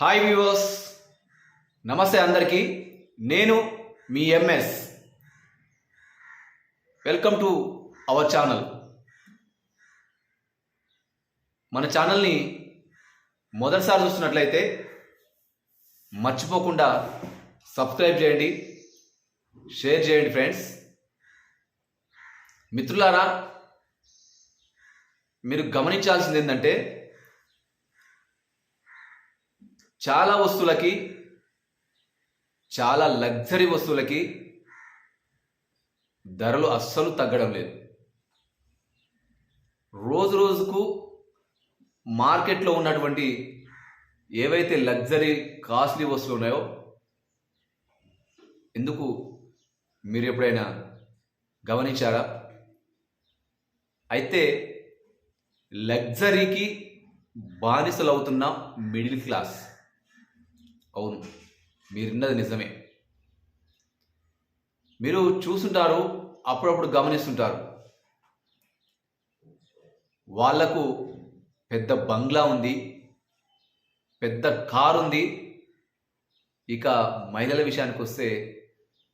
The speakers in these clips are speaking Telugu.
Hi viewers. నమస్తే అందరికీ. నేను మీ MS. Welcome to our channel. మన ఛానల్ని మొదటిసారి చూస్తున్నట్లయితే మర్చిపోకుండా సబ్స్క్రైబ్ చేయండి షేర్ చేయండి ఫ్రెండ్స్. మిత్రులారా మీరు గమనించాల్సింది ఏంటంటే చాలా వస్తువులకి చాలా లగ్జరీ వస్తువులకి ధరలు అస్సలు తగ్గడం లేదు. రోజు రోజుకు మార్కెట్లో ఉన్నటువంటి ఏవైతే లగ్జరీ కాస్ట్లీ వస్తువులు ఉన్నాయో ఎందుకు మీరు ఎప్పుడైనా గమనించారా? అయితే లగ్జరీకి బానిసలు అవుతున్న మిడిల్ క్లాస్ అవును. మీరున్నది నిజమే. మీరు చూస్తుంటారు అప్పుడప్పుడు గమనిస్తుంటారు. వాళ్ళకు పెద్ద బంగ్లా ఉంది పెద్ద కారు ఉంది. ఇక మహిళల విషయానికి వస్తే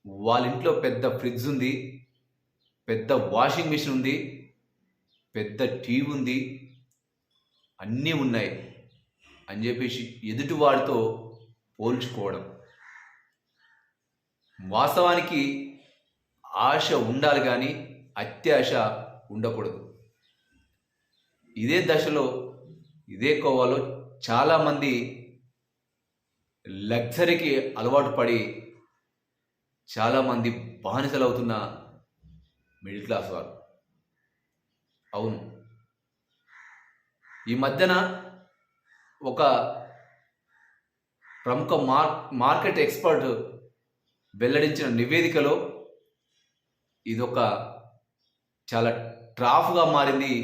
వాళ్ళ ఇంట్లో పెద్ద ఫ్రిడ్జ్ ఉంది పెద్ద వాషింగ్ మిషన్ ఉంది పెద్ద టీవీ ఉంది అన్నీ ఉన్నాయి. అని చెప్పేసి ఎదుటి వాడితో పోల్చుకోవడం. వాస్తవానికి ఆశ ఉండాలి కానీ అత్యాశ ఉండకూడదు. ఇదే దశలో ఇదే కోవలో చాలామంది లగ్జరీకి అలవాటు పడి చాలామంది బానిసలవుతున్న మిడిల్ క్లాస్ వారు. అవును. ఈ మధ్యన ఒక ప్రముఖ మార్ మార్కెట్ ఎక్స్పర్ట్ వెల్లడించిన నివేదికలో ఇదొక చాలా ట్రాఫ్గా మారింది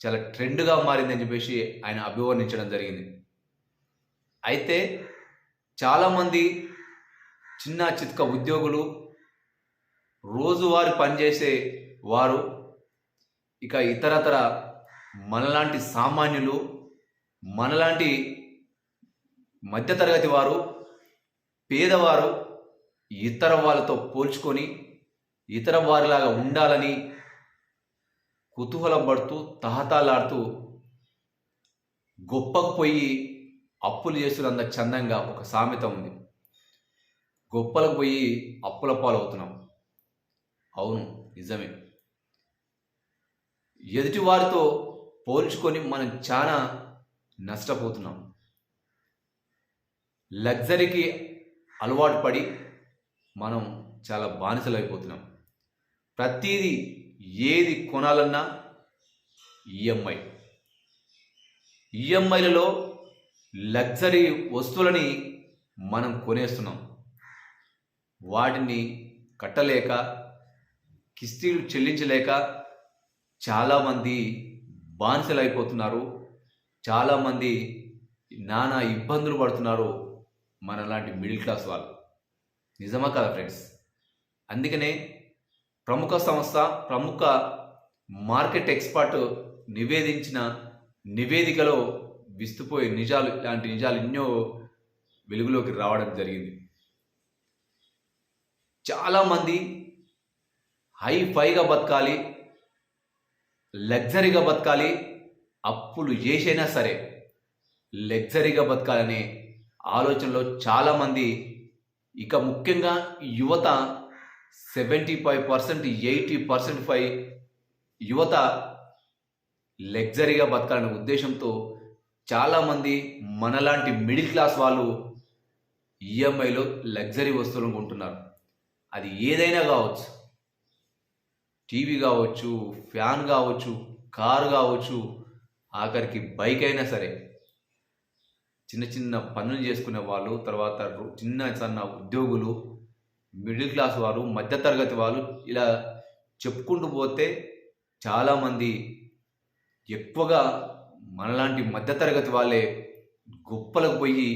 చాలా ట్రెండ్గా మారింది అని చెప్పేసి ఆయన అభివర్ణించడం జరిగింది. అయితే చాలామంది చిన్న చిత్క ఉద్యోగులు రోజువారి పనిచేసే వారు ఇక ఇతరతర మనలాంటి సామాన్యులు మనలాంటి మధ్యతరగతి వారు పేదవారు ఇతర వాళ్ళతో పోల్చుకొని ఇతర వారిలాగా ఉండాలని కుతూహలం పడుతూ తహతాలాడుతూ గొప్పకు పోయి అప్పులు చేస్తున్నంత చందంగా ఒక సామెత ఉంది. గొప్పలకు పోయి అప్పుల పాలవుతున్నాం. అవును నిజమే. ఎదుటి వారితో పోల్చుకొని మనం చాలా నష్టపోతున్నాం. లగ్జరీకి అలవాటు పడి మనం చాలా బానిసలు అయిపోతున్నాం. ప్రతిదీ ఏది కొనాలన్నా ఈఎంఐ ఈఎంఐలలో లగ్జరీ వస్తువులని మనం కొనేస్తున్నాం. వాటిని కట్టలేక కిస్తీలు చెల్లించలేక చాలామంది బానిసలు అయిపోతున్నారు. చాలామంది నానా ఇబ్బందులు పడుతున్నారు. మనలాంటి మిడిల్ క్లాస్ వాళ్ళు. నిజమా కదా ఫ్రెండ్స్? అందుకనే ప్రముఖ సంస్థ ప్రముఖ మార్కెట్ ఎక్స్పర్ట్ నివేదించిన నివేదికలో విస్తుపోయే నిజాలు ఇలాంటి నిజాలు ఎన్నో వెలుగులోకి రావడం జరిగింది. చాలామంది హై ఫైగా బతకాలి లగ్జరీగా బతకాలి అప్పులు చేసైనా సరే లగ్జరీగా బతకాలనే ఆలోచనలో చాలామంది ఇక ముఖ్యంగా యువత seventy five percent eighty percent five యువత లగ్జరీగా బతకాలనే ఉద్దేశంతో చాలామంది మనలాంటి మిడిల్ క్లాస్ వాళ్ళు ఈఎంఐలో లగ్జరీ వస్తువులను కొంటున్నారు. అది ఏదైనా కావచ్చు. టీవీ కావచ్చు ఫ్యాన్ కావచ్చు కారు కావచ్చు ఆఖరికి బైక్ అయినా సరే. చిన్న చిన్న పనులు చేసుకునే వాళ్ళు తర్వాత రో- చిన్న చిన్న ఉద్యోగులు మిడిల్ క్లాస్ వారు మధ్యతరగతి వాళ్ళు ఇలా చెప్పుకుంటూ పోతే చాలామంది ఎక్కువగా మనలాంటి మధ్యతరగతి వాళ్ళే గొప్పలకు పోయి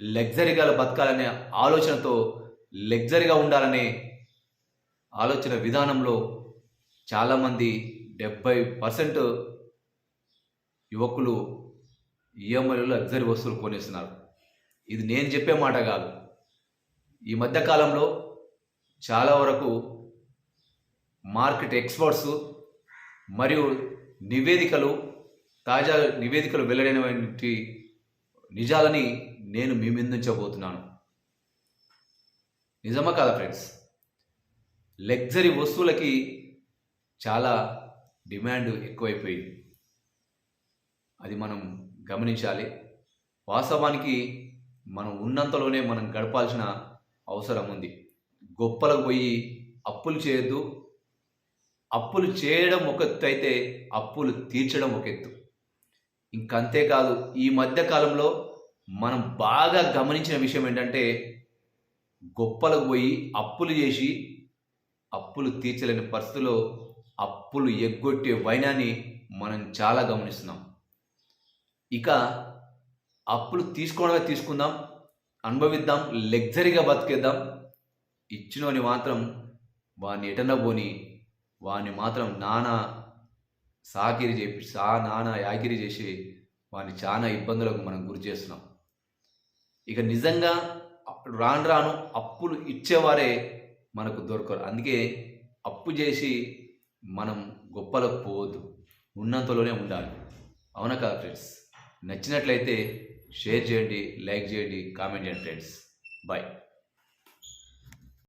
లగ్జరీగా బతకాలనే ఆలోచనతో లగ్జరీగా ఉండాలనే ఆలోచన విధానంలో చాలామంది డెబ్బై పర్సెంట్ యువకులు ఈఎంఐలో లగ్జరీ వస్తువులు కొనేస్తున్నారు. ఇది నేను చెప్పే మాట కాదు. ఈ మధ్యకాలంలో చాలా వరకు మార్కెట్ ఎక్స్పర్ట్స్ మరియు నివేదికలు తాజా నివేదికలు వెల్లడైనటువంటి నిజాలని నేను మీ ముందుంచబోతున్నాను నిజమా కాదా ఫ్రెండ్స్? లగ్జరీ వస్తువులకి చాలా డిమాండ్ ఎక్కువైపోయింది. అది మనం గమనించాలి. వాస్తవానికి మనం ఉన్నంతలోనే మనం గడపాల్సిన అవసరం ఉంది. గొప్పలకు పోయి అప్పులు చేయొద్దు. అప్పులు చేయడం ఒక ఎత్తు అయితే అప్పులు తీర్చడం ఒక ఎత్తు. ఇంకంతేకాదు ఈ మధ్య కాలంలో మనం బాగా గమనించిన విషయం ఏంటంటే గొప్పలకు పోయి అప్పులు చేసి అప్పులు తీర్చలేని పరిస్థితిలో అప్పులు ఎగ్గొట్టే వైనాన్ని మనం చాలా గమనిస్తున్నాం. ఇక అప్పులు తీసుకోవడమే తీసుకుందాం అనుభవిద్దాం లగ్జరీగా బతికేద్దాం. ఇచ్చినోని మాత్రం వాడిని ఎటన పోని వాడిని మాత్రం నానా సాకిరి చేపి సా నానా యాకిరి చేసి వాడిని చాలా ఇబ్బందులకు మనం గురి చేస్తున్నాం. ఇక నిజంగా అప్పుడు రాను రాను అప్పులు ఇచ్చేవారే మనకు దొరకరు. అందుకే అప్పు చేసి మనం గొప్పలకు పోవద్దు. ఉన్నంతలోనే ఉండాలి. అవునా కదా ఫ్రెండ్స్? నచ్చినట్లయితే షేర్ చేయండి లైక్ చేయండి కామెంట్ చేయండి ఫ్రెండ్స్. బాయ్